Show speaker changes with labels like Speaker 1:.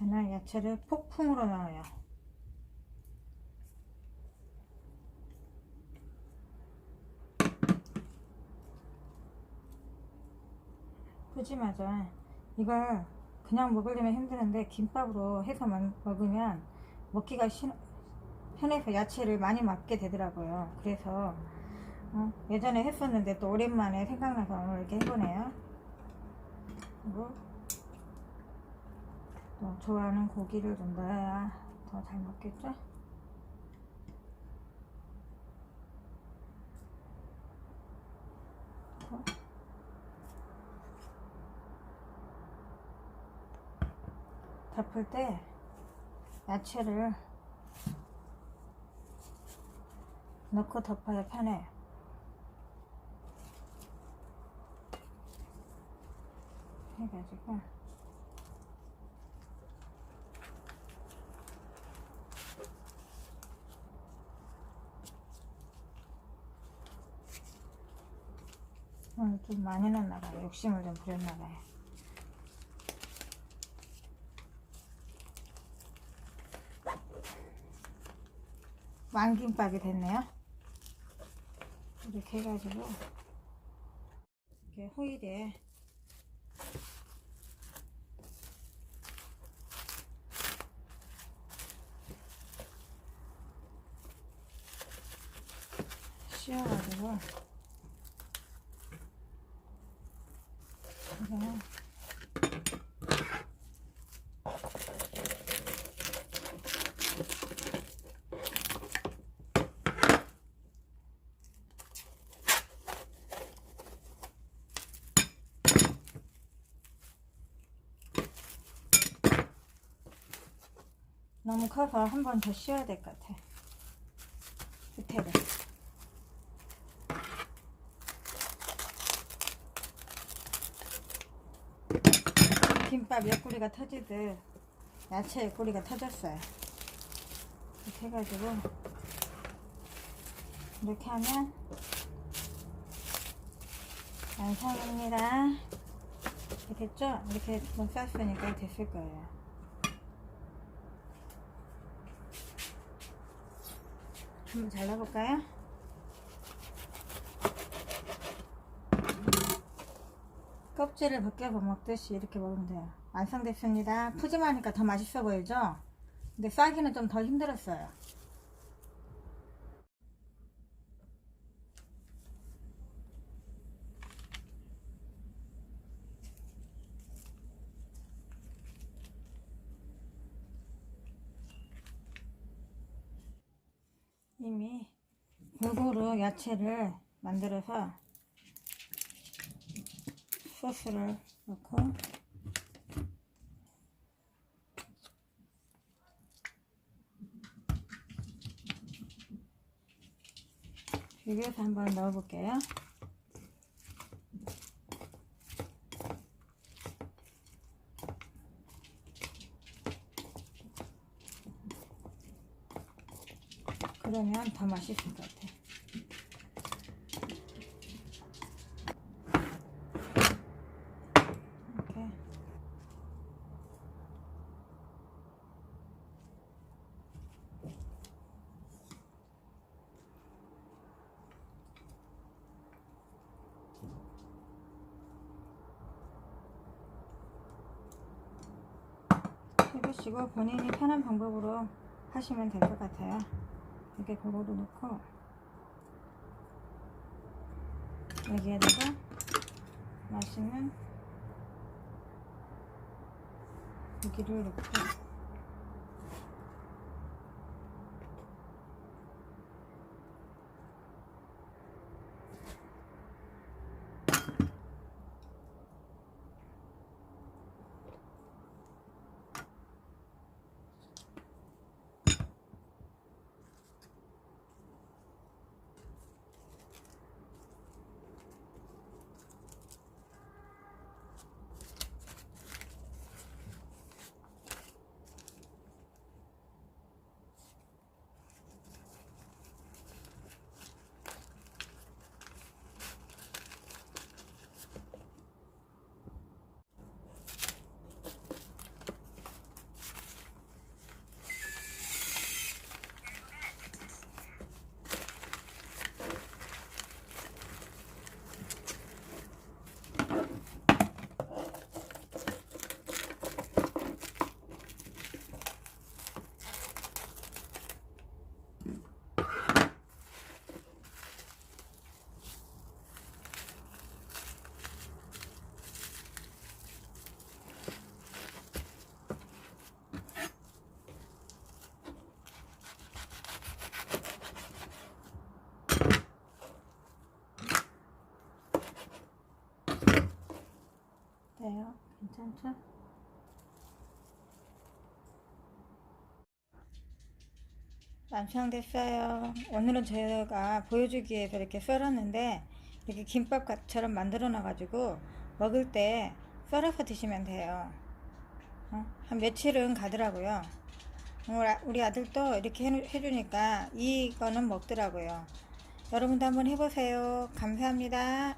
Speaker 1: 저는 야채를 폭풍으로 넣어요. 푸짐하죠. 이걸 그냥 먹으려면 힘드는데 김밥으로 해서 먹- 먹으면 먹기가 시- 편해서 야채를 많이 먹게 되더라고요. 그래서 어, 예전에 했었는데 또 오랜만에 생각나서 오늘 이렇게 해보네요. 그리고 또 좋아하는 고기를 좀 넣어야 더 잘 먹겠죠? 또 덮을 때 야채를 넣고 덮어야 편해요. 해가지고 오늘 좀 많이 넣었나봐요. 욕심을 좀 부렸나봐요. 왕김밥이 됐네요. 이렇게 해가지고 이렇게 호일에 씌워가지고 이거는 너무 커서 한 번 더 씌워야 될 것 같아. 밑에를. 김밥 옆구리가 터지듯 야채 옆구리가 터졌어요. 이렇게 해가지고 이렇게 하면 완성입니다. 이렇게 됐죠? 이렇게 좀 쌌으니까 됐을 거예요. 한번 잘라볼까요? 껍질을 벗겨서 먹듯이 이렇게 먹으면 돼요. 완성됐습니다. 푸짐하니까 더 맛있어 보이죠? 근데 싸기는 좀 더 힘들었어요. 이미 골고루 야채를 만들어서 소스를 넣고 비벼서 한번 넣어볼게요. 그러면 더 맛있을 것 같아. 해보시고 본인이 편한 방법으로 하시면 될 것 같아요. 이렇게 골고루 넣고 여기에다가 맛있는 고기를 넣고 아무튼 완성됐어요. 오늘은 제가 보여주기 위해서 이렇게 썰었는데 이렇게 김밥처럼 만들어 놔가지고 먹을 때 썰어서 드시면 돼요. 어? 한 며칠은 가더라고요. 우리 아- 아들도 이렇게 해- 해주니까 이거는 먹더라고요. 여러분도 한번 해보세요. 감사합니다.